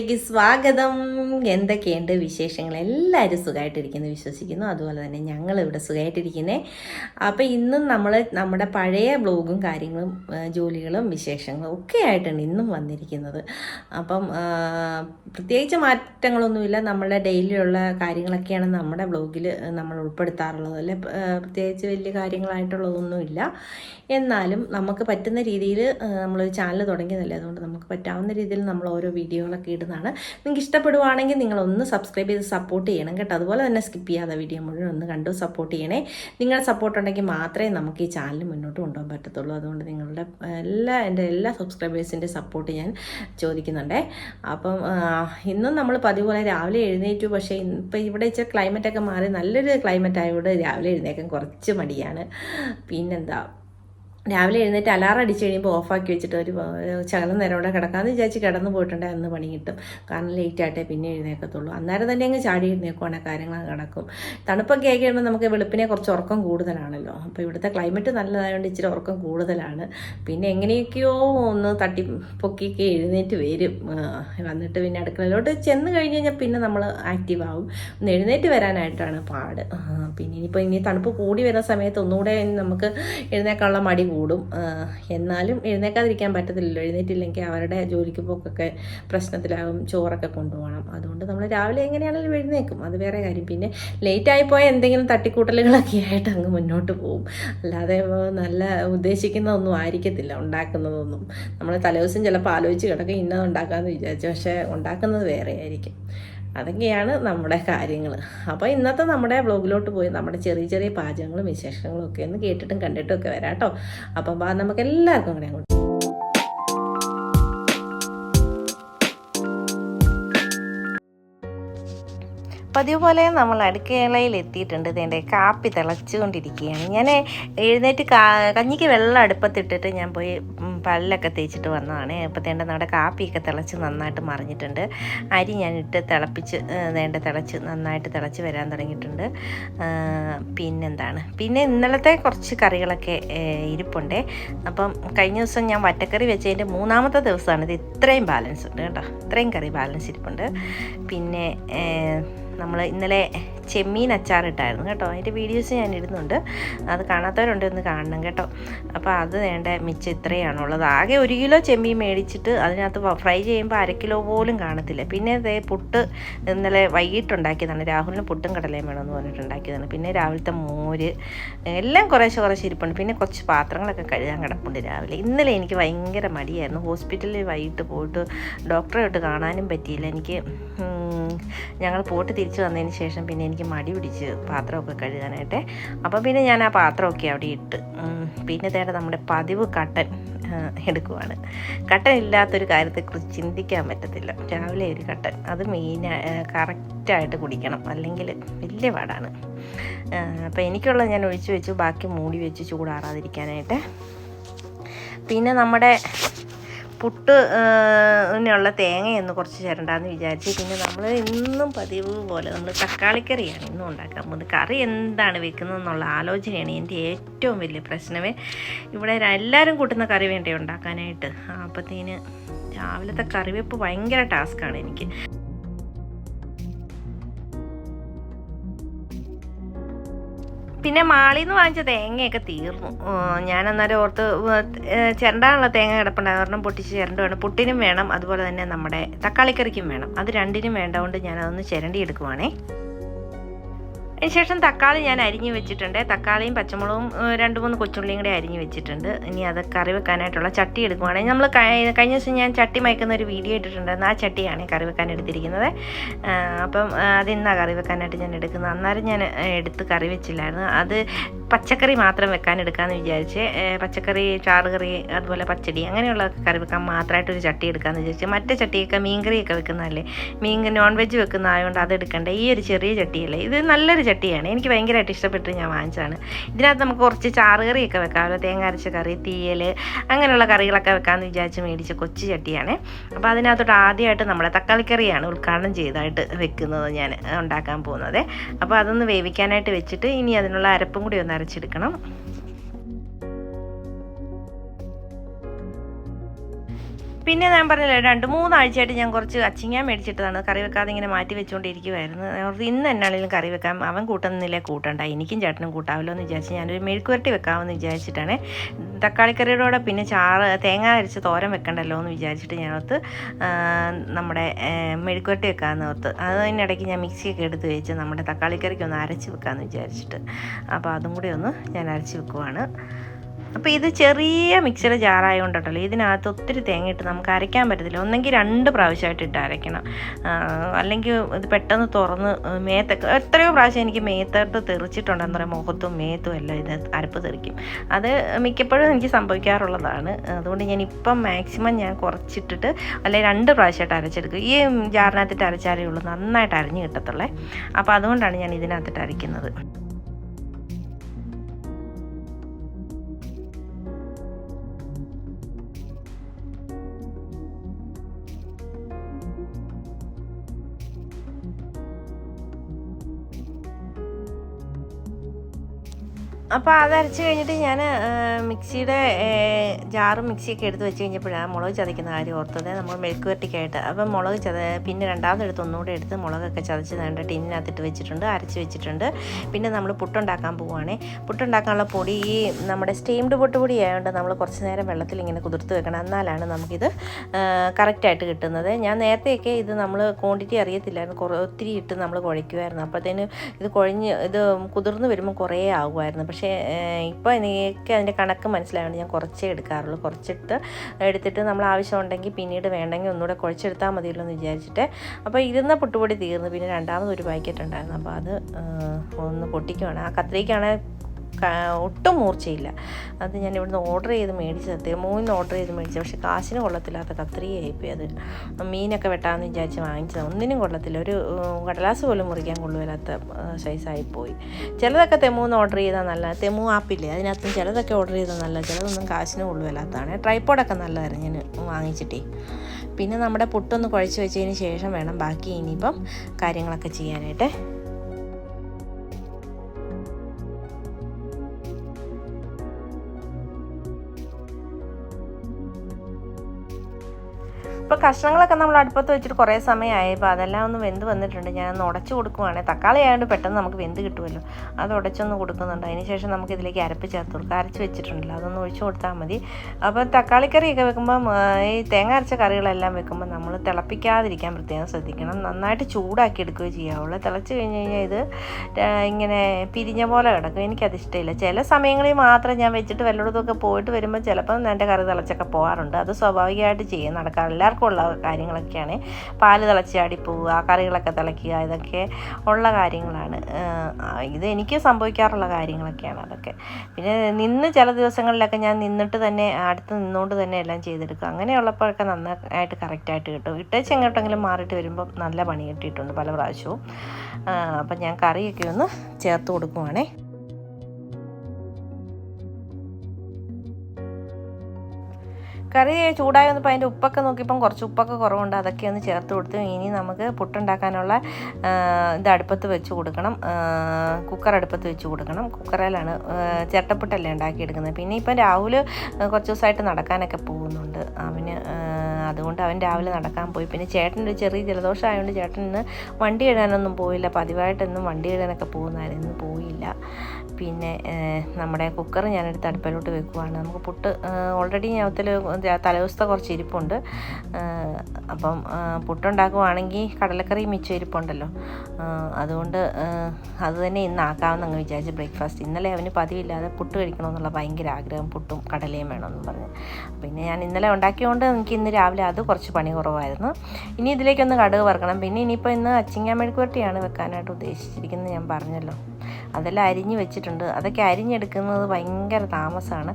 Rodrigues Magda, um എന്തൊക്കെയുണ്ട് വിശേഷങ്ങൾ? എല്ലാവരും സുഖമായിട്ടിരിക്കുന്നു വിശ്വസിക്കുന്നു. അതുപോലെ തന്നെ ഞങ്ങൾ ഇവിടെ സുഖമായിട്ടിരിക്കുന്നേ അപ്പോൾ ഇന്നും നമ്മൾ നമ്മുടെ പഴയ ബ്ലോഗും കാര്യങ്ങളും ജോലികളും വിശേഷങ്ങളും ഒക്കെ ആയിട്ടാണ് ഇന്നും വന്നിരിക്കുന്നത്. അപ്പം പ്രത്യേകിച്ച് മാറ്റങ്ങളൊന്നുമില്ല. നമ്മുടെ ഡെയിലിയുള്ള കാര്യങ്ങളൊക്കെയാണ് നമ്മുടെ ബ്ലോഗിൽ നമ്മൾ ഉൾപ്പെടുത്താറുള്ളത്. അല്ലെ പ്രത്യേകിച്ച് വലിയ കാര്യങ്ങളായിട്ടുള്ളതൊന്നുമില്ല. എന്നാലും നമുക്ക് പറ്റുന്ന രീതിയിൽ നമ്മളൊരു ചാനൽ തുടങ്ങിയതല്ലേ? അതുകൊണ്ട് നമുക്ക് പറ്റാവുന്ന രീതിയിൽ നമ്മൾ ഓരോ വീഡിയോകളൊക്കെ ഇടുന്നതാണ്. നിങ്ങൾക്ക് ഇഷ്ടപ്പെടുവാണെങ്കിൽ നിങ്ങളൊന്ന് സബ്സ്ക്രൈബ് ചെയ്ത് സപ്പോർട്ട് ചെയ്യണം കേട്ടോ. അതുപോലെ തന്നെ സ്കിപ്പ് ചെയ്യാതെ വീഡിയോ മുഴുവൻ ഒന്ന് കണ്ടു സപ്പോർട്ട് ചെയ്യണേ. നിങ്ങളുടെ സപ്പോർട്ട് ഉണ്ടെങ്കിൽ മാത്രമേ നമുക്ക് ഈ ചാനൽ മുന്നോട്ട് കൊണ്ടുപോകാൻ പറ്റത്തുള്ളൂ. അതുകൊണ്ട് നിങ്ങളുടെ എല്ലാ എന്റെ എല്ലാ സബ്സ്ക്രൈബേഴ്സിന്റെ സപ്പോർട്ട് ഞാൻ ചോദിക്കുന്നുണ്ടേ. അപ്പം ഇന്നും നമ്മൾ പതിപോലെ പോലെ രാവിലെ എഴുന്നേറ്റു. പക്ഷേ ഇപ്പം ഇവിടെ ഇച്ചിരി ക്ലൈമറ്റൊക്കെ മാറി. നല്ലൊരു ക്ലൈമറ്റ് ആയതുകൊണ്ട് രാവിലെ എഴുന്നേക്കാൻ കുറച്ച് മടിയാണ്. പിന്നെന്താ? രാവിലെ എഴുന്നേറ്റ് അലാറം അടിച്ച് കഴിയുമ്പോൾ ഓഫാക്കി വെച്ചിട്ട് ഒരു ചകലം നേരം അവിടെ കിടക്കാമെന്ന് വിചാരിച്ച് കിടന്നു പോയിട്ടുണ്ടെ. അന്ന് പണി കിട്ടും. കാരണം ലേറ്റ് ആയിട്ടേ പിന്നെ എഴുന്നേക്കത്തുള്ളൂ. അന്നേരം തന്നെ അങ്ങ് ചാടി എഴുന്നേക്കുവാണെങ്കിൽ കാര്യങ്ങൾ നടക്കും തണുപ്പൊക്കെ ആയി കഴിയുമ്പോൾ നമുക്ക് വെളുപ്പിനെ കുറച്ച് ഉറക്കം കൂടുതലാണല്ലോ. അപ്പോൾ ഇവിടുത്തെ ക്ലൈമറ്റ് നല്ലതായതുകൊണ്ട് ഇച്ചിരി ഉറക്കം കൂടുതലാണ്. പിന്നെ എങ്ങനെയൊക്കെയോ ഒന്ന് തട്ടി പൊക്കിയൊക്കെ എഴുന്നേറ്റ് വരും. വന്നിട്ട് പിന്നെ അടുക്കളയിലോട്ട് ചെന്ന് കഴിഞ്ഞ് കഴിഞ്ഞാൽ പിന്നെ നമ്മൾ ആക്റ്റീവ് ആവും. ഒന്ന് എഴുന്നേറ്റ് വരാനായിട്ടാണ് പാട്. പിന്നെ ഇനിയിപ്പോൾ ഇനി തണുപ്പ് കൂടി വരുന്ന സമയത്ത് ഒന്നുകൂടെ നമുക്ക് എഴുന്നേക്കാനുള്ള മടി കൂടും. ആ, എന്നാലും എഴുന്നേക്കാതിരിക്കാൻ പറ്റത്തില്ലല്ലോ. എഴുന്നേറ്റില്ലെങ്കിൽ അവരുടെ ജോലിക്ക് പോക്കൊക്കെ പ്രശ്നത്തിലാകും ചോറൊക്കെ കൊണ്ടുപോകണം. അതുകൊണ്ട് നമ്മൾ രാവിലെ എങ്ങനെയാണെങ്കിലും എഴുന്നേക്കും. അത് വേറെ കാര്യം. പിന്നെ ലേറ്റ് ആയിപ്പോയാൽ എന്തെങ്കിലും തട്ടിക്കൂട്ടലുകളൊക്കെ ആയിട്ട് അങ്ങ് മുന്നോട്ട് പോകും. അല്ലാതെ നല്ല ഉദ്ദേശിക്കുന്നതൊന്നും ആയിരിക്കത്തില്ല. ഉണ്ടാക്കുന്നതൊന്നും. നമ്മൾ തലേദിവസം ചിലപ്പോൾ ആലോചിച്ച് കിടക്കും ഇന്നത് ഉണ്ടാക്കാമെന്ന് വിചാരിച്ചു. പക്ഷേ ഉണ്ടാക്കുന്നത് വേറെ ആയിരിക്കും. അതൊക്കെയാണ് നമ്മുടെ കാര്യങ്ങൾ അപ്പോൾ ഇന്നത്തെ നമ്മുടെ വ്ളോഗിലോട്ട് പോയി നമ്മുടെ ചെറിയ ചെറിയ പാചകങ്ങളും വിശേഷങ്ങളും ഒക്കെ ഒന്ന് കേട്ടിട്ടും കണ്ടിട്ടും ഒക്കെ വരാം കേട്ടോ അപ്പം നമുക്ക് എല്ലാവർക്കും കൂടെ അങ്ങോട്ട് പതിവ് പോലെ നമ്മൾ അടുക്കളയിൽ എത്തിയിട്ടുണ്ട്. ഇതിന്റെ കാപ്പി തിളച്ചുകൊണ്ടിരിക്കുകയാണ്. ഞാൻ എഴുന്നേറ്റ് കഞ്ഞിക്ക് വെള്ളം അടുപ്പത്തിട്ടിട്ട് ഞാൻ പോയി പല്ലൊക്കെ തേച്ചിട്ട് വന്നതാണ്. തേണ്ട നമ്മുടെ കാപ്പിയൊക്കെ തിളച്ച് നന്നായിട്ട് മറിഞ്ഞിട്ടുണ്ട്. അരി ഞാൻ ഇട്ട് തിളപ്പിച്ച് വേണ്ട തിളച്ച് നന്നായിട്ട് തിളച്ച് വരാൻ തുടങ്ങിയിട്ടുണ്ട്. പിന്നെന്താണ്? പിന്നെ ഇന്നലത്തെ കുറച്ച് കറികളൊക്കെ ഇരിപ്പുണ്ട്. അപ്പം കഴിഞ്ഞ ദിവസം ഞാൻ വറ്റക്കറി വെച്ചതിന്റെ മൂന്നാമത്തെ ദിവസമാണ്. ഇത് ഇത്രയും ബാലൻസ് ഉണ്ട് കേട്ടോ. ഇത്രയും കറി ബാലൻസ് ഇരിപ്പുണ്ട്. പിന്നെ നമ്മൾ ഇന്നലെ ചെമ്മീൻ അച്ചാറിട്ടായിരുന്നു കേട്ടോ. അതിന്റെ വീഡിയോസ് ഞാൻ ഇടുന്നുണ്ട്. അത് കാണാത്തവരുണ്ട് ഒന്ന് കാണണം കേട്ടോ. അപ്പോൾ അത് വേണ്ട മിച്ചം ഇത്രയാണുള്ളത് ആകെ ഒരു കിലോ ചെമ്മീൻ മേടിച്ചിട്ട് അതിനകത്ത് ഫ്രൈ ചെയ്യുമ്പോൾ അര കിലോ പോലും കാണത്തില്ല. പിന്നെ ദേ പുട്ട് ഇന്നലെ വൈകിട്ടുണ്ടാക്കിയതാണ്. രാഹുലിന് പുട്ടും കടലയും വേണമെന്ന് പറഞ്ഞിട്ടുണ്ടാക്കിയതാണ്. പിന്നെ രാവിലത്തെ മോര് എല്ലാം കുറേശ്ശെ കുറേശ്ശെ ഇരിപ്പുണ്ട്. പിന്നെ കുറച്ച് പാത്രങ്ങളൊക്കെ കഴുകാൻ കിടപ്പുണ്ട് രാവിലെ. ഇന്നലെ എനിക്ക് ഭയങ്കര മടിയായിരുന്നു. ഹോസ്പിറ്റലിൽ വൈകിട്ട് പോയിട്ട് ഡോക്ടറെ തൊട്ട് കാണാനും പറ്റിയില്ല. എനിക്ക് ഞങ്ങൾ പോട്ട് തിരിച്ചു വന്നതിന് ശേഷം പിന്നെ എനിക്ക് മടി പിടിച്ച് പാത്രമൊക്കെ കഴുകാനായിട്ട്. അപ്പോൾ പിന്നെ ഞാൻ ആ പാത്രമൊക്കെ അവിടെ ഇട്ട് പിന്നെ തേടെ നമ്മുടെ പതിവ് കട്ടൻ എടുക്കുവാണ്. കട്ടൻ ഇല്ലാത്തൊരു കാര്യത്തെക്കുറിച്ച് ചിന്തിക്കാൻ പറ്റത്തില്ല. രാവിലെ ഒരു കട്ടൻ അത് മെയിൻ കറക്റ്റായിട്ട് കുടിക്കണം. അല്ലെങ്കിൽ വലിയ പാടാണ്. അപ്പോൾ എനിക്കുള്ളത് ഞാൻ ഒഴിച്ചു വെച്ചു. ബാക്കി മൂടി വെച്ച് ചൂടാറാതിരിക്കാനായിട്ട്. പിന്നെ നമ്മുടെ പുട്ട് നുള്ള തേങ്ങയൊന്ന് കുറച്ച് ചേരണ്ടാന്ന് വിചാരിച്ച് പിന്നെ നമ്മൾ ഇന്നും പതിവ് പോലെ നമ്മൾ തക്കാളിക്കറിയാണ് ഇന്നും ഉണ്ടാക്കാൻ പോകുന്നത്. കറി എന്താണ് വെക്കുന്നത് എന്നുള്ള ആലോചനയാണ് എന്റെ ഏറ്റവും വലിയ പ്രശ്നമേ. ഇവിടെ എല്ലാവരും കൂട്ടുന്ന കറി വേണ്ടേ ഉണ്ടാക്കാനായിട്ട്? അപ്പത്തേന് രാവിലത്തെ കറിവെപ്പ് ഭയങ്കര ടാസ്ക്കാണ് എനിക്ക്. പിന്നെ മാളിൽ നിന്ന് വാങ്ങിച്ച തേങ്ങയൊക്കെ തീർന്നു. ഞാൻ അന്നേരം ഓർത്ത് ചിരണ്ടാനുള്ള തേങ്ങ കിടപ്പുണ്ട് കാരണം പൊട്ടിച്ച് ചിരണ്ട വേണം. പുട്ടിനും വേണം. അതുപോലെ തന്നെ നമ്മുടെ തക്കാളിക്കറിക്കും വേണം. അത് രണ്ടിനും വേണ്ടതുകൊണ്ട് ഞാൻ അതൊന്ന് ചിരണ്ടി എടുക്കുവാണേ അതിനുശേഷം തക്കാളി ഞാൻ അരിഞ്ഞ് വെച്ചിട്ടുണ്ട്. തക്കാളിയും പച്ചമുളകും രണ്ട് മൂന്ന് കൊച്ചുള്ളിയും കൂടി അരിഞ്ഞ് വെച്ചിട്ടുണ്ട്. ഇനി അത് കറി വെക്കാനായിട്ടുള്ള ചട്ടി എടുക്കുവാണെങ്കിൽ നമ്മൾ കഴിഞ്ഞ ദിവസം ഞാൻ ചട്ടി മയക്കുന്ന ഒരു വീഡിയോ ഇട്ടിട്ടുണ്ടായിരുന്നു. ആ ചട്ടിയാണ് കറി വെക്കാൻ എടുത്തിരിക്കുന്നത്. അപ്പം അതിന്നാണ് കറി വെക്കാനായിട്ട് ഞാൻ എടുക്കുന്നത്. അന്നേരം ഞാൻ എടുത്ത് കറി വെച്ചില്ലായിരുന്നു. അത് പച്ചക്കറി മാത്രം വെക്കാൻ എടുക്കാമെന്ന് വിചാരിച്ച് പച്ചക്കറി ചാറുകറി അതുപോലെ പച്ചടി അങ്ങനെയുള്ള കറി വെക്കാൻ മാത്രമായിട്ട് ഒരു ചട്ടി എടുക്കാമെന്ന് വിചാരിച്ച് മറ്റേ ചട്ടിയൊക്കെ മീൻകറിയൊക്കെ വെക്കുന്നതല്ലേ? മീൻ നോൺ വെജ് വെക്കുന്ന ആയതുകൊണ്ട് അത് എടുക്കണ്ട ഈ ഒരു ചെറിയ ചട്ടിയല്ലേ? ഇത് നല്ലൊരു ചട്ടിയാണ്. എനിക്ക് ഭയങ്കരമായിട്ട് ഇഷ്ടപ്പെട്ട് ഞാൻ വാങ്ങിച്ചതാണ്. ഇതിനകത്ത് നമുക്ക് കുറച്ച് ചാറുകറിയൊക്കെ വെക്കാമല്ലോ തേങ്ങ അരച്ച കറി തീയൽ അങ്ങനെയുള്ള കറികളൊക്കെ വെക്കാമെന്ന് വിചാരിച്ച് മേടിച്ച കൊച്ചു ചട്ടിയാണ്. അപ്പോൾ അതിനകത്തോട്ട് ആദ്യമായിട്ട് നമ്മുടെ തക്കാളിക്കറിയാണ് ഉദ്ഘാടനം ചെയ്തായിട്ട് വെക്കുന്നത് ഞാൻ ഉണ്ടാക്കാൻ പോകുന്നത്. അപ്പോൾ അതൊന്ന് വേവിക്കാനായിട്ട് വെച്ചിട്ട് ഇനി അതിനുള്ള അരപ്പും കൂടി ഒന്ന് അരച്ചെടുക്കണം. പിന്നെ ഞാൻ പറഞ്ഞില്ലേ രണ്ട് മൂന്നാഴ്ചയായിട്ട് ഞാൻ കുറച്ച് അച്ചിങ്ങാൻ മേടിച്ചിട്ടതാണ്. കറി വെക്കാതെ ഇങ്ങനെ മാറ്റി വെച്ചുകൊണ്ടിരിക്കുവായിരുന്നു അവർക്ക് ഇന്ന് എന്നാണെങ്കിലും കറി വെക്കാം. അവൻ കൂട്ടുന്നില്ല കൂട്ടണ്ട. എനിക്കും ചേട്ടനും കൂട്ടാവല്ലോ എന്ന് വിചാരിച്ച് ഞാനൊരു മെഴുക്കുവരട്ടി വെക്കാമെന്ന് വിചാരിച്ചിട്ടാണ്. തക്കാളിക്കറിയുടെ കൂടെ പിന്നെ ചാറ് തേങ്ങ അരച്ച് തോരൻ വെക്കണ്ടല്ലോ എന്ന് വിചാരിച്ചിട്ട് ഞാനോർത്ത് നമ്മുടെ മെഴുക്കുവരട്ടി വെക്കാമെന്ന് ഓർത്ത്. അതിനിടയ്ക്ക് ഞാൻ മിക്സിയൊക്കെ എടുത്ത് വെച്ച് നമ്മുടെ തക്കാളിക്കറിക്ക് ഒന്ന് അരച്ച് വെക്കാമെന്ന് വിചാരിച്ചിട്ട്. അപ്പോൾ അതും കൂടി ഒന്ന് ഞാൻ അരച്ച് വെക്കുവാണ്. അപ്പോൾ ഇത് ചെറിയ മിക്സിയുടെ ജാറായതുകൊണ്ടല്ലോ ഇതിനകത്ത് ഒത്തിരി തേങ്ങ ഇട്ട് നമുക്ക് അരയ്ക്കാൻ പറ്റത്തില്ല. ഒന്നെങ്കിൽ രണ്ട് പ്രാവശ്യമായിട്ട് ഇട്ട് അരയ്ക്കണം. അല്ലെങ്കിൽ ഇത് പെട്ടെന്ന് തുറന്ന് മേത്തൊക്കെ എത്രയോ പ്രാവശ്യം എനിക്ക് മേത്തേർത്ത് തെറിച്ചിട്ടുണ്ട് എന്താ പറയുക മുഖത്തും മേത്തും എല്ലാം ഇത് അരപ്പ് തെറിക്കും. അത് മിക്കപ്പോഴും എനിക്ക് സംഭവിക്കാറുള്ളതാണ്. അതുകൊണ്ട് ഞാൻ ഇപ്പം മാക്സിമം ഞാൻ കുറച്ചിട്ടിട്ട് അല്ലെങ്കിൽ രണ്ട് പ്രാവശ്യമായിട്ട് അരച്ചെടുക്കും. ഈ ജാറിനകത്തിട്ട് അരച്ചാലേ ഉള്ളൂ. നന്നായിട്ട് അരഞ്ഞ് കിട്ടത്തുള്ളേ. അപ്പോൾ അതുകൊണ്ടാണ് ഞാൻ ഇതിനകത്തിട്ട് അരയ്ക്കുന്നത്. അപ്പോൾ അത് അരച്ച് കഴിഞ്ഞിട്ട് ഞാൻ മിക്സിയുടെ ജാറും മിക്സിയൊക്കെ എടുത്ത് വെച്ച് കഴിഞ്ഞപ്പോഴാണ് മുളക് ചതയ്ക്കുന്ന കാര്യം ഓർത്തത്. നമ്മൾ മെഴുക്ക് വരട്ടിക്കായിട്ട്. അപ്പം മുളക് ചത പിന്നെ രണ്ടാമത് എടുത്ത് ഒന്നുകൂടെ എടുത്ത് മുളകൊക്കെ ചതച്ച് നേണ്ട ടിന്നിനകത്തിട്ട് വെച്ചിട്ടുണ്ട് അരച്ച് വെച്ചിട്ടുണ്ട്. പിന്നെ നമ്മൾ പുട്ടുണ്ടാക്കാൻ പോവുകയാണേ പുട്ടുണ്ടാക്കാനുള്ള പൊടി ഈ നമ്മുടെ സ്റ്റീംഡ് പൊട്ട് പൊടി ആയതുകൊണ്ട് നമ്മൾ കുറച്ച് നേരം വെള്ളത്തിൽ ഇങ്ങനെ കുതിർത്ത് വെക്കണം. എന്നാലാണ് നമുക്കിത് കറക്റ്റായിട്ട് കിട്ടുന്നത്. ഞാൻ നേരത്തെയൊക്കെ ഇത് നമ്മൾ ക്വാണ്ടിറ്റി അറിയത്തില്ലായിരുന്നു. കുറേ ഒത്തിരി ഇട്ട് നമ്മൾ കുഴയ്ക്കുമായിരുന്നു അപ്പോഴത്തേനും ഇത് കുഴഞ്ഞ് ഇത് കുതിർന്ന് വരുമ്പോൾ കുറേ ആകുമായിരുന്നു പക്ഷേ ഇപ്പോൾ എനിക്ക് അതിന്റെ കണക്ക് മനസ്സിലായതുകൊണ്ട് ഞാൻ കുറച്ചേ എടുക്കാറുള്ളൂ. കുറച്ചിട്ട് എടുത്തിട്ട് നമ്മൾ ആവശ്യമുണ്ടെങ്കിൽ പിന്നീട് വേണ്ടെങ്കിൽ ഒന്നുകൂടെ കുഴച്ചെടുത്താൽ മതിയല്ലോ എന്ന് വിചാരിച്ചിട്ട്. അപ്പോൾ ഇരുന്ന പുട്ടുപൊടി തീർന്നു. പിന്നെ രണ്ടാമത് ഒരു പാക്കറ്റ് ഉണ്ടായിരുന്നു. അപ്പോൾ അത് ഒന്ന് പൊട്ടിക്കുവാണ്. ആ കത്രിക്കാണ് ഒട്ടും മൂർച്ചയില്ല. അത് ഞാൻ ഇവിടുന്ന് ഓർഡർ ചെയ്ത് മേടിച്ചത്. മൂന്ന് ഓർഡർ ചെയ്ത് മേടിച്ചത്. പക്ഷെ കാശിന് കൊള്ളത്തില്ലാത്ത കത്രിയായിപ്പോയി അത്. മീനൊക്കെ വെട്ടാമെന്ന് വിചാരിച്ച് വാങ്ങിച്ചത്. ഒന്നിനും കൊള്ളത്തില്ല. ഒരു കടലാസ് പോലും മുറിക്കാൻ കൊള്ളുമില്ലാത്ത സൈസായിപ്പോയി ചിലതൊക്കെ തെമൂന്ന് ഓർഡർ ചെയ്താൽ നല്ല തെമു ആപ്പില്ലേ? അതിനകത്തും ചിലതൊക്കെ ഓർഡർ ചെയ്താൽ നല്ല ചിലതൊന്നും കാശിന് കൊള്ളുമില്ലാത്തതാണ് ട്രൈപ്പോഡൊക്കെ നല്ലതായിരുന്നു ഞാൻ വാങ്ങിച്ചിട്ടേ. പിന്നെ നമ്മുടെ പുട്ടൊന്ന് കുഴച്ച് വെച്ചതിന് ശേഷം വേണം ബാക്കി ഇനിയിപ്പം കാര്യങ്ങളൊക്കെ ചെയ്യാനായിട്ട്. ഇപ്പോൾ കഷ്ണങ്ങളൊക്കെ നമ്മൾ അടുപ്പത്ത് വെച്ചിട്ട് കുറേ സമയമായി. അപ്പോൾ അതെല്ലാം ഒന്ന് വെന്ത് വന്നിട്ടുണ്ട്. ഞാനൊന്ന് ഉടച്ചു കൊടുക്കുവാണെങ്കിൽ തക്കാളി ആയതുകൊണ്ട് പെട്ടെന്ന് നമുക്ക് വെന്ത് കിട്ടുമല്ലോ അത് ഉടച്ചൊന്ന് കൊടുക്കുന്നുണ്ട്. അതിന് ശേഷം നമുക്ക് ഇതിലേക്ക് അരപ്പ് ചേർത്ത് കൊടുക്കുക അരച്ച് വെച്ചിട്ടുണ്ടല്ലോ. അതൊന്ന് ഒഴിച്ചു കൊടുത്താൽ മതി. അപ്പോൾ തക്കാളിക്കറിയൊക്കെ വെക്കുമ്പം ഈ തേങ്ങ അരച്ച കറികളെല്ലാം വെക്കുമ്പോൾ നമ്മൾ തിളപ്പിക്കാതിരിക്കാൻ പ്രത്യേകം ശ്രദ്ധിക്കണം. നന്നായിട്ട് ചൂടാക്കി എടുക്കുകയോ ചെയ്യാവുള്ളൂ. തിളച്ച് കഴിഞ്ഞ് കഴിഞ്ഞാൽ ഇത് ഇങ്ങനെ പിരിഞ്ഞ പോലെ കിടക്കും. എനിക്കത് ഇഷ്ടമില്ല. ചില സമയങ്ങളിൽ മാത്രം ഞാൻ വെച്ചിട്ട് വല്ലയിടത്തൊക്കെ പോയിട്ട് വരുമ്പോൾ ചിലപ്പം എന്റെ കറി തിളച്ചൊക്കെ പോകാറുണ്ട് അത് സ്വാഭാവികമായിട്ട് ചെയ്യും. നടക്കാറ് എല്ലാവർക്കും ഉള്ള കാര്യങ്ങളൊക്കെയാണ്. പാൽ തിളച്ച് പോവുക കറികളൊക്കെ തിളയ്ക്കുക ഇതൊക്കെ ഉള്ള കാര്യങ്ങളാണ്. ഇത് എനിക്ക് സംഭവിക്കാറുള്ള കാര്യങ്ങളൊക്കെയാണ് അതൊക്കെ. പിന്നെ നിന്ന് ചില ദിവസങ്ങളിലൊക്കെ ഞാൻ നിന്നിട്ട് തന്നെ അടുത്ത് നിന്നുകൊണ്ട് തന്നെ എല്ലാം ചെയ്തെടുക്കും. അങ്ങനെയുള്ളപ്പോഴൊക്കെ നന്നായിട്ട് കറക്റ്റായിട്ട് കിട്ടും. ഇട്ടേച്ച് എങ്ങോട്ടെങ്കിലും മാറിയിട്ട് വരുമ്പോൾ നല്ല പണി കിട്ടിയിട്ടുണ്ട് പല പ്രാവശ്യവും. അപ്പം ഞാൻ കറിയൊക്കെ ഒന്ന് ചേർത്ത് കൊടുക്കുവാണേ. കറി ചൂടായി വന്നപ്പോൾ അതിന്റെ ഉപ്പൊക്കെ നോക്കിയപ്പം കുറച്ച് ഉപ്പൊക്കെ കുറവുണ്ട് അതൊക്കെ ഒന്ന് ചേർത്ത് കൊടുത്തു ഇനി നമുക്ക് പുട്ടുണ്ടാക്കാനുള്ള ഇത് അടുപ്പത്ത് വെച്ച് കൊടുക്കണം. കുക്കർ അടുപ്പത്ത് വെച്ച് കൊടുക്കണം. കുക്കറിലാണ് ചിരട്ടപ്പുട്ടല്ലേ ഉണ്ടാക്കിയെടുക്കുന്നത്. പിന്നെ ഇപ്പം രാഹുൽ കുറച്ച് ദിവസമായിട്ട് നടക്കാനൊക്കെ പോകുന്നുണ്ട്. അവന് അതുകൊണ്ട് അവൻ രാവിലെ നടക്കാൻ പോയി. പിന്നെ ചേട്ടനൊരു ചെറിയ ജലദോഷം ആയതുകൊണ്ട് ചേട്ടൻ ഇന്ന് വണ്ടി ഇടാനൊന്നും പോയില്ല. പതിവായിട്ടൊന്നും വണ്ടി ഇടാനൊക്കെ പോകുന്നതായിരുന്നു. പോയില്ല. പിന്നെ നമ്മുടെ കുക്കർ ഞാനെടുത്ത് അടുപ്പിലോട്ട് വെക്കുവാണ്. നമുക്ക് പുട്ട് ഓൾറെഡി ഞാത്തിൽ തലേദിവസത്തെ കുറച്ച് ഇരിപ്പുണ്ട്. അപ്പം പുട്ടുണ്ടാക്കുവാണെങ്കിൽ കടലക്കറി മിച്ചം ഇരിപ്പുണ്ടല്ലോ. അതുകൊണ്ട് അത് തന്നെ ഇന്ന് ആക്കാമെന്ന് അങ്ങ് വിചാരിച്ച് ബ്രേക്ക്ഫാസ്റ്റ് ഇന്നലെ അവന് പതിവില്ലാതെ പുട്ട് കഴിക്കണമെന്നുള്ള ഭയങ്കര ആഗ്രഹം പുട്ടും കടലയും വേണമെന്ന് പറഞ്ഞ്. പിന്നെ ഞാൻ ഇന്നലെ ഉണ്ടാക്കിയതുകൊണ്ട് എനിക്ക് ഇന്ന് രാവിലെ അത് കുറച്ച് പണി കുറവായിരുന്നു. ഇനി ഇതിലേക്കൊന്ന് കടുക് വറക്കണം. പിന്നെ ഇനിയിപ്പോൾ ഇന്ന് അച്ചിങ്ങ മെഴുക്കുവരട്ടിയാണ് വെക്കാനായിട്ട് ഉദ്ദേശിച്ചിരിക്കുന്നത് ഞാൻ പറഞ്ഞല്ലോ. അതെല്ലാം അരിഞ്ഞ് വെച്ചിട്ടുണ്ട്. അതൊക്കെ അരിഞ്ഞെടുക്കുന്നത് ഭയങ്കര താമസമാണ്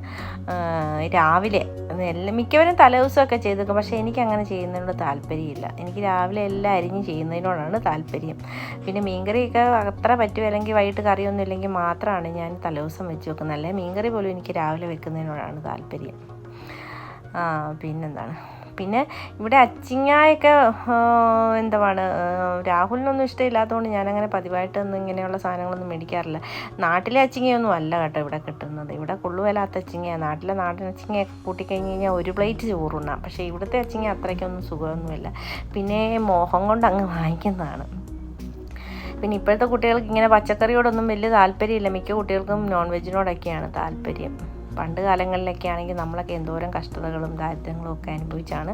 രാവിലെ എല്ലാം മിക്കവരും തലേദിവസമൊക്കെ ചെയ്തേക്കും. പക്ഷേ എനിക്ക് അങ്ങനെ ചെയ്യുന്നതിനോട് താല്പര്യമില്ല. എനിക്ക് രാവിലെ എല്ലാം അരിഞ്ഞ് ചെയ്യുന്നതിനോടാണ് താല്പര്യം. പിന്നെ മീൻകറിയൊക്കെ അത്ര പറ്റുമോ? അല്ലെങ്കിൽ വൈകിട്ട് കറിയൊന്നും ഇല്ലെങ്കിൽ മാത്രമാണ് ഞാൻ തലേദിവസം വെച്ച് വെക്കുന്നത്. അല്ലെങ്കിൽ മീൻകറി പോലും എനിക്ക് രാവിലെ വെക്കുന്നതിനോടാണ് താല്പര്യം. പിന്നെന്താണ്? പിന്നെ ഇവിടെ അച്ചിങ്ങായൊക്കെ ആ, രാഹുലിനൊന്നും ഇഷ്ടമില്ലാത്തതുകൊണ്ട് ഞാനങ്ങനെ പതിവായിട്ട് ഒന്നും ഇങ്ങനെയുള്ള സാധനങ്ങളൊന്നും മേടിക്കാറില്ല. നാട്ടിലെ അച്ചിങ്ങയൊന്നും അല്ല കേട്ടോ ഇവിടെ കിട്ടുന്നത്. ഇവിടെ കൊള്ളുവല്ലാത്ത അച്ചിങ്ങയാണ് നാട്ടിലെ നാടൻ അച്ചിങ്ങയൊക്കെ കൂട്ടിക്കഴിഞ്ഞ് കഴിഞ്ഞാൽ ഒരു പ്ലേറ്റ് ചോറുണ്ണാം. പക്ഷേ ഇവിടുത്തെ അച്ചിങ്ങ അത്രയ്ക്കൊന്നും സുഖമൊന്നുമില്ല. പിന്നെ മോഹം കൊണ്ട് അങ്ങ് വാങ്ങിക്കുന്നതാണ്. പിന്നെ ഇപ്പോഴത്തെ കുട്ടികൾക്ക് ഇങ്ങനെ പച്ചക്കറിയോടൊന്നും വലിയ താല്പര്യമില്ല. മിക്ക കുട്ടികൾക്കും നോൺ വെജിനോടൊക്കെയാണ് താല്പര്യം. പണ്ട് കാലങ്ങളിലൊക്കെ ആണെങ്കിൽ നമ്മളൊക്കെ എന്തോരം കഷ്ടതകളും ദാരിദ്ര്യങ്ങളും ഒക്കെ അനുഭവിച്ചാണ്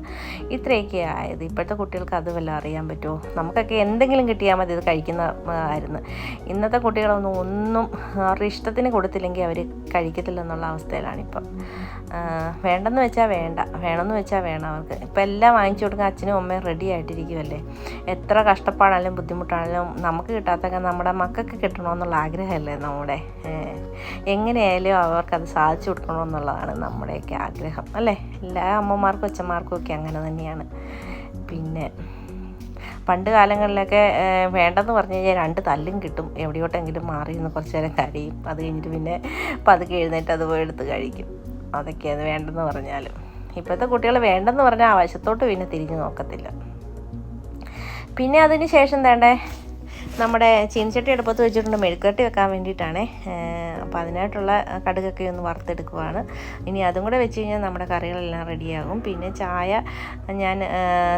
ഇത്രയൊക്കെ ആയത്. ഇപ്പോഴത്തെ കുട്ടികൾക്ക് അത് വല്ല അറിയാൻ പറ്റുമോ? നമുക്കൊക്കെ എന്തെങ്കിലും കിട്ടിയാൽ മതി ഇത് കഴിക്കുന്ന ആയിരുന്നു. ഇന്നത്തെ കുട്ടികളൊന്നും ഒന്നും അവരുടെ ഇഷ്ടത്തിന് കൊടുത്തില്ലെങ്കിൽ അവർ കഴിക്കത്തില്ലെന്നുള്ള അവസ്ഥയിലാണിപ്പം വേണ്ടെന്ന് വെച്ചാൽ വേണ്ട. വേണമെന്ന് വെച്ചാൽ വേണം അവർക്ക്. ഇപ്പം എല്ലാം വാങ്ങിച്ചു കൊടുക്കാൻ അച്ഛനും അമ്മയും റെഡി ആയിട്ടിരിക്കുമല്ലേ എത്ര കഷ്ടപ്പാടാണെങ്കിലും ബുദ്ധിമുട്ടാണെങ്കിലും നമുക്ക് കിട്ടാത്തൊക്കെ നമ്മുടെ മക്കൾക്ക് കിട്ടണമെന്നുള്ള ആഗ്രഹമല്ലേ നമ്മുടെ? എങ്ങനെയായാലും അവർക്കത് സാധിച്ചു കൊടുക്കണമെന്നുള്ളതാണ് നമ്മുടെയൊക്കെ ആഗ്രഹം. അല്ലേ? എല്ലാ അമ്മമാർക്കും അച്ഛന്മാർക്കും ഒക്കെ അങ്ങനെ തന്നെയാണ്. പിന്നെ പണ്ട് കാലങ്ങളിലൊക്കെ വേണ്ടെന്ന് പറഞ്ഞു കഴിഞ്ഞാൽ രണ്ട് തല്ലും കിട്ടും. എവിടെയോട്ടെങ്കിലും മാറി നിന്ന് കുറച്ച് നേരം കരയും അത് കഴിഞ്ഞിട്ട് പിന്നെ പതുക്കെ എഴുന്നേറ്റ് അത് പോയി എടുത്ത് കഴിക്കും. അതൊക്കെയാണ് വേണ്ടെന്ന് പറഞ്ഞാലും. ഇപ്പോഴത്തെ കുട്ടികൾ വേണ്ടെന്ന് പറഞ്ഞാൽ ആ വശത്തോട്ട് പിന്നെ തിരിഞ്ഞു നോക്കത്തില്ല. പിന്നെ അതിന് ശേഷം വേണ്ടേ നമ്മുടെ ചീനച്ചട്ടി എടുപ്പത്ത് വെച്ചിട്ടുണ്ട്. മെഴുക്കട്ടി വെക്കാൻ വേണ്ടിയിട്ടാണേ. അപ്പോൾ അതിനായിട്ടുള്ള കടുകൊക്കെ ഒന്ന് വറുത്തെടുക്കുവാണ്. ഇനി അതും കൂടെ വെച്ച് കഴിഞ്ഞാൽ നമ്മുടെ കറികളെല്ലാം റെഡിയാകും. പിന്നെ ചായ ഞാൻ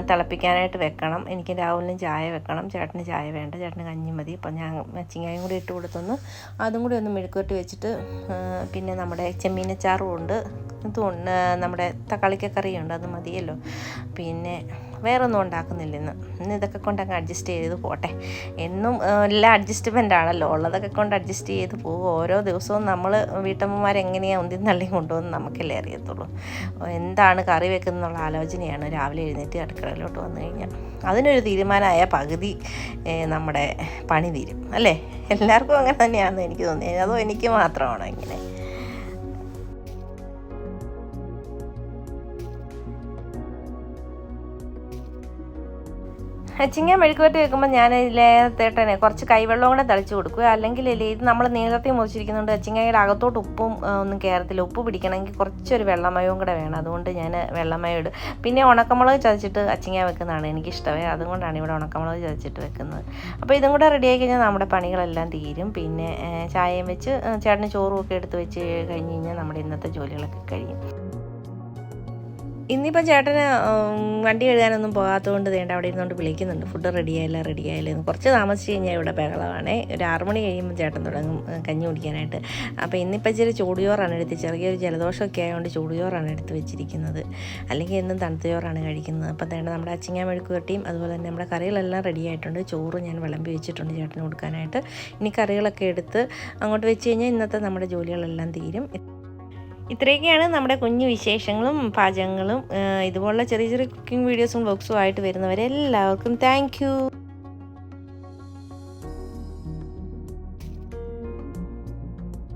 തിളപ്പിക്കാനായിട്ട് വെക്കണം. എനിക്ക് രാവിലെ ചായ വെക്കണം. ചേട്ടന് ചായ വേണ്ട. ചേട്ടന് കഞ്ഞി മതി. അപ്പം ഞാൻ ചിങ്ങായും കൂടി ഇട്ട് കൊടുത്തൊന്ന്. അതും കൂടി ഒന്ന് മെഴുക്കുവട്ടി വെച്ചിട്ട് പിന്നെ നമ്മുടെ ചെമ്മീനച്ചാറും ഉണ്ട്. നമ്മുടെ തക്കാളിക്കക്കറിയുണ്ട് അത് മതിയല്ലോ. പിന്നെ വേറെ ഒന്നും ഉണ്ടാക്കുന്നില്ല ഇന്ന് ഇന്ന് ഇതൊക്കെ കൊണ്ടങ്ങ് അഡ്ജസ്റ്റ് ചെയ്ത് പോട്ടെ. എന്നും എല്ലാ അഡ്ജസ്റ്റ്മെന്റ് ആണല്ലോ. ഉള്ളതൊക്കെ കൊണ്ട് അഡ്ജസ്റ്റ് ചെയ്ത് പോകും ഓരോ ദിവസവും നമ്മൾ വീട്ടമ്മമാരെങ്ങനെയാണ് ഒന്നും തള്ളി കൊണ്ടുപോകുന്നത് നമുക്കല്ലേ അറിയത്തുള്ളൂ. എന്താണ് കറി വെക്കുന്നുള്ള ആലോചനയാണ് രാവിലെ എഴുന്നേറ്റ് അടുക്കളയിലോട്ട് വന്നു കഴിഞ്ഞാൽ. അതിനൊരു തീരുമാനമായ പകുതി നമ്മുടെ പണി തീരും. അല്ലേ? എല്ലാവർക്കും അങ്ങനെ തന്നെയാണെന്ന് എനിക്ക് തോന്നിയത്. അതോ എനിക്ക് മാത്രമാണോ ഇങ്ങനെ? ചിങ്ങ മെഴുക്കുപുരട്ടി വെക്കുമ്പോൾ ഞാൻ ഇതിലേത്തേട്ടനെ കുറച്ച് കൈവെള്ളം കൂടെ തളിച്ച് കൊടുക്കുക. അല്ലെങ്കിൽ ഇത് നമ്മൾ നീളത്തിൽ മുറിച്ചിരിക്കുന്നുണ്ട് ചിങ്ങയുടെ അകത്തോട്ട് ഉപ്പും ഒന്നും കയറത്തില്ല ഉപ്പ് പിടിക്കണമെങ്കിൽ കുറച്ചൊരു വെള്ളമയവും കൂടെ വേണം. അതുകൊണ്ട് ഞാൻ വെള്ളമയം ഇടും. പിന്നെ ഉണക്കമുളക് ചതച്ചിട്ട് അച്ചിങ്ങ വെക്കുന്നതാണ് എനിക്കിഷ്ടമേ. അതുകൊണ്ടാണ് ഇവിടെ ഉണക്കമുളക് ചതച്ചിട്ട് വെക്കുന്നത്. അപ്പോൾ ഇതും കൂടെ റെഡി ആയി കഴിഞ്ഞാൽ നമ്മുടെ പണികളെല്ലാം തീരും. പിന്നെ ചായയും വെച്ച് ചേട്ടന് ചോറും ഒക്കെ എടുത്ത് വെച്ച് കഴിഞ്ഞ് കഴിഞ്ഞാൽ നമ്മുടെ ഇന്നത്തെ ജോലികളൊക്കെ കഴിയും. ഇന്നിപ്പോൾ ചേട്ടന് വണ്ടി കഴുകാനൊന്നും പോകാത്തതുകൊണ്ട് വേണ്ട അവിടെ ഇരുന്നുകൊണ്ട് വിളിക്കുന്നുണ്ട്. ഫുഡ് റെഡിയായില്ല റെഡിയായില്ല എന്ന്. കുറച്ച് താമസിച്ച് കഴിഞ്ഞാൽ ഇവിടെ ബഹളമാണേ. ഒരു ആറ് മണി കഴിയുമ്പോൾ ചേട്ടൻ തുടങ്ങും കഞ്ഞി കുടിക്കാനായിട്ട്. അപ്പോൾ ഇന്നിപ്പോൾ ചെറിയ ചൂടുചോറാണ് എടുത്ത് ചെറിയൊരു ജലദോഷമൊക്കെ ആയതുകൊണ്ട് ചൂടുചോറാണ് എടുത്ത് വെച്ചിരിക്കുന്നത്. അല്ലെങ്കിൽ എന്നും തണുത്തയോറാണ് കഴിക്കുന്നത്. അപ്പോൾ തേണ്ട നമ്മുടെ അച്ചിങ്ങ മെഴുക്ക് കട്ടിയും അതുപോലെ തന്നെ നമ്മുടെ കറികളെല്ലാം റെഡി ആയിട്ടുണ്ട്. ചോറ് ഞാൻ വിളമ്പി വെച്ചിട്ടുണ്ട് ചേട്ടന് കൊടുക്കാനായിട്ട്. ഇനി കറികളൊക്കെ എടുത്ത് അങ്ങോട്ട് വെച്ച് കഴിഞ്ഞാൽ ഇന്നത്തെ നമ്മുടെ ജോലികളെല്ലാം തീരും. ഇത്രയൊക്കെയാണ് നമ്മുടെ കുഞ്ഞു വിശേഷങ്ങളും പാചകങ്ങളും ഇതുപോലുള്ള ചെറിയ ചെറിയ കുക്കിംഗ് വീഡിയോസും ബ്ലോഗ്സും ആയിട്ട് വരുന്നവരെ എല്ലാവർക്കും താങ്ക്